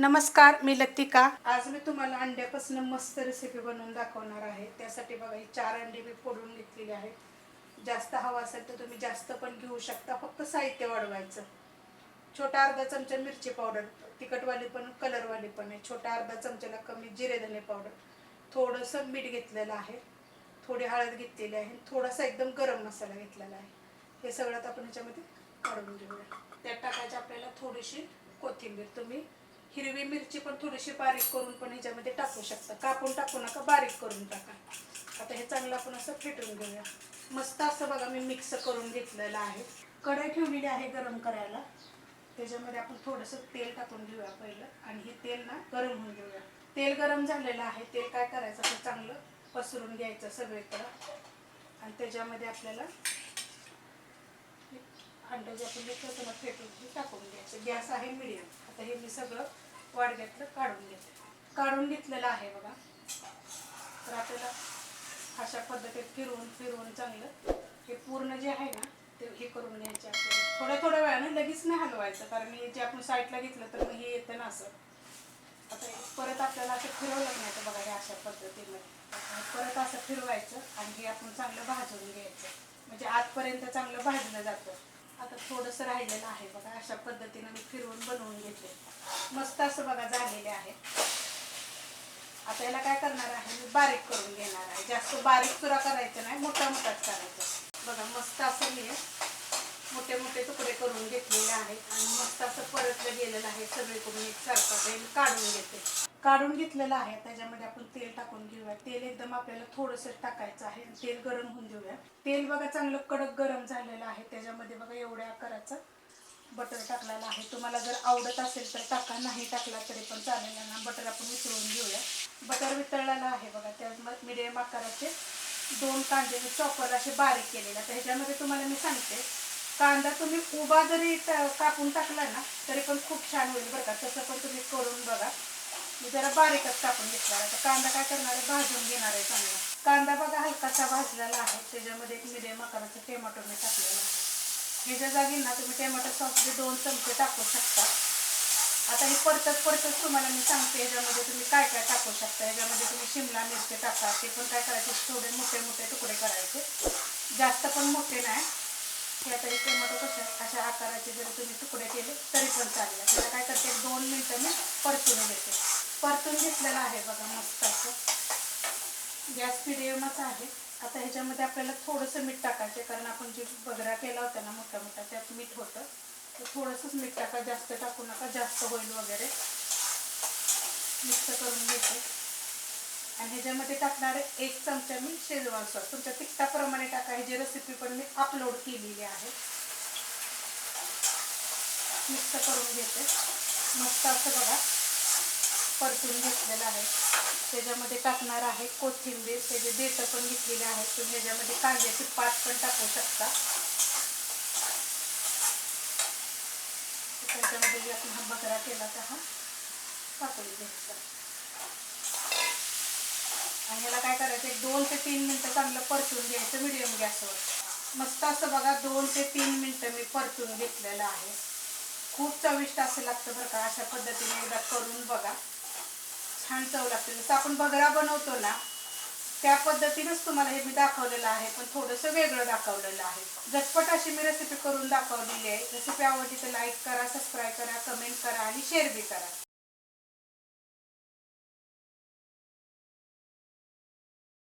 नमस्कार मी लतिका. आज मी तुम्हाला अंड्यापासून मस्त रेसिपी बनवून दाखवणार आहे. त्यासाठी बघा ही चार अंडी मी फोडून घेतलेली आहेत. जास्त हवा असेल तर तुम्ही जास्त पण घेऊ शकता. फक्त साहित्य वाढवायचं. छोटा अर्धा चमचा मिरची पावडर तिखटवाली पण कलरवाली पण आहे. छोटा अर्धा चमच्याला कमी जिरे धने पावडर थोडंसं मीठ घेतलेलं आहे. थोडी हळद घेतलेली आहे. थोडासा एकदम गरम मसाला घेतलेला आहे. हे सगळ्यात आपण ह्याच्यामध्ये काढून घेऊया. त्यात टाकायची आपल्याला थोडीशी कोथिंबीर. तुम्ही हिरवी मिरची पण थोडीशी बारीक करून पण ह्याच्यामध्ये टाकू शकता. कापून टाकू नका बारीक करून टाका. आता हे चांगलं आपण असं फेटून घेऊया. मस्त असं बघा मी मिक्स करून घेतलेलं आहे. कढई ठेवलेली आहे गरम करायला. त्याच्यामध्ये आपण थोडंसं तेल टाकून घेऊया पहिलं. आणि हे तेल ना गरम होऊन घेऊया. तेल गरम झालेलं आहे. तेल काय करायचं? ते चांगलं पसरून घ्यायचं सगळीकडं. आणि त्याच्यामध्ये आपल्याला अंडं जे आपण घेतलं ना फेटून टाकून घ्यायचं. गॅस आहे मिडियम आता हे मी सगळं वाडग्यातलं काढून घेते काढून घेतलेलं आहे बघा. तर आपल्याला अशा पद्धतीत फिरवून फिरवून चांगलं हे पूर्ण जे आहे ना ते हे करून घ्यायचे आपल्याला. थोड्या थोड्या वेळाने लगेच नाही हलवायचं कारण हे जे आपण साईडला घेतलं तर मग हे येतं ना असं. आता परत आपल्याला असं फिरवलं नाही तर बघा हे अशा पद्धतीमध्ये परत असं फिरवायचं आणि हे आपण चांगलं भाजून घ्यायचं. म्हणजे आजपर्यंत चांगलं भाजलं जातं. आता थोडंसं राहिलेलं आहे बघा अशा पद्धतीनं मी फिरवून बनवून घेतले मस्त असं बघा झालेले आहे. आता याला काय करणार आहे? मी बारीक करून घेणार आहे. जास्त बारीक चुरा करायचं नाही मोठा मोठाच करायचा. बघा मस्त असं मी मोठे मोठे तुकडे करून घेतलेले आहेत आणि मस्त असं परतलं गेलेलं आहे. सगळीकडून एक सारखा तेल काढून घेते. काढून घेतलेलं आहे. त्याच्यामध्ये आपण तेल टाकून घेऊया. तेल एकदम आपल्याला थोडंसं टाकायचं आहे. तेल गरम होऊन देऊया. तेल बघा चांगलं कडक गरम झालेलं आहे. त्याच्यामध्ये बघा एवढ्या आकाराचं बटर टाकलेलं आहे. तुम्हाला जर आवडत असेल तर टाका. नाही टाकला तरी पण चालेल. ना बटर आपण वितळून घेऊया. बटर वितळलेलं आहे बघा. त्या मिडियम आकाराचे दोन कांदे चॉपर असे बारीक केलेले तर ह्याच्यामध्ये तुम्हाला मी सांगते. कांदा तुम्ही उभा जरी कापून टाकला ना तरी पण खूप छान होईल बरं का. तसं पण तुम्ही करून बघा. मी जरा बारीकच कापून घेतला आहे कांदा काय करणार आहे? भाजून घेणार आहे चांगला. कांदा बघा हलकासा भाजलेला आहे. त्याच्यामध्ये एक मिडियम आकाराचा टोमॅटो मी टाकलेला आहे. ह्याच्या जागी ना तुम्ही टोमॅटो सॉसचे दोन चमचे टाकू शकता. आता हे परतत परतत तुम्हाला मी सांगते ह्याच्यामध्ये तुम्ही काय काय टाकू शकता. याच्यामध्ये तुम्ही शिमला मिरची टाका. ते पण काय करायचे? थोडे मोठे मोठे तुकडे करायचे. जास्त पण मोठे नाही. हे आता हे टोमॅटो कशा अशा आकाराचे जरी तुम्ही तुकडे केले तरी पण चालेल. त्याला काय करते दोन मिनटं मी परतून घेते. परतून घेतलेलं आहे बघा मस्त असं. गॅस मिडियमच आहे. आता ह्याच्यामध्ये आपल्याला थोडंसं मीठ टाकायचं कारण आपण जे बगरा केला होता ना मोठा मोठा त्यात मीठ होतं. तर थोडंसंच मीठ टाका जास्त टाकू नका जास्त होईल वगैरे. मिक्स करून घेते. आणि ह्याच्यामध्ये टाकणारे एक चमचा मी शेजवान सॉस. तुमच्या तिखटाप्रमाणे टाका. ह्याची रेसिपी पण मी अपलोड केलेली आहे. मिक्स करून घेते. मस्त असं बघा परतून घेतलेलं आहे. त्याच्यामध्ये टाकणार आहे कोथिंबीर. त्याचे देठं पण घेतलेले आहेत तुम्ही ह्याच्यामध्ये कांद्याची पात पण टाकू शकता. त्याच्यामध्ये जे आपण हा बकरा केला तर हा टाकून घ्यायचा. आणि ह्याला काय करायचं एक दोन ते तीन मिनटं चांगलं परतून घ्यायचं मिडियम गॅसवर. मस्त असं बघा दोन ते तीन मिनटं मी परतून घेतलेलं आहे. खूप चविष्ट असं लागतं बरं का अशा पद्धतीने एकदा करून बघा. छान चव लागते. जसं आपण बगरा बनवतो ना त्या पद्धतीनेच तुम्हाला हे मी दाखवलेलं आहे पण थोडंसं वेगळं दाखवलेलं आहे. झटपट अशी मी रेसिपी करून दाखवलेली आहे. रेसिपी आवडली तर लाईक करा सबस्क्राईब करा कमेंट करा आणि शेअर बी करा.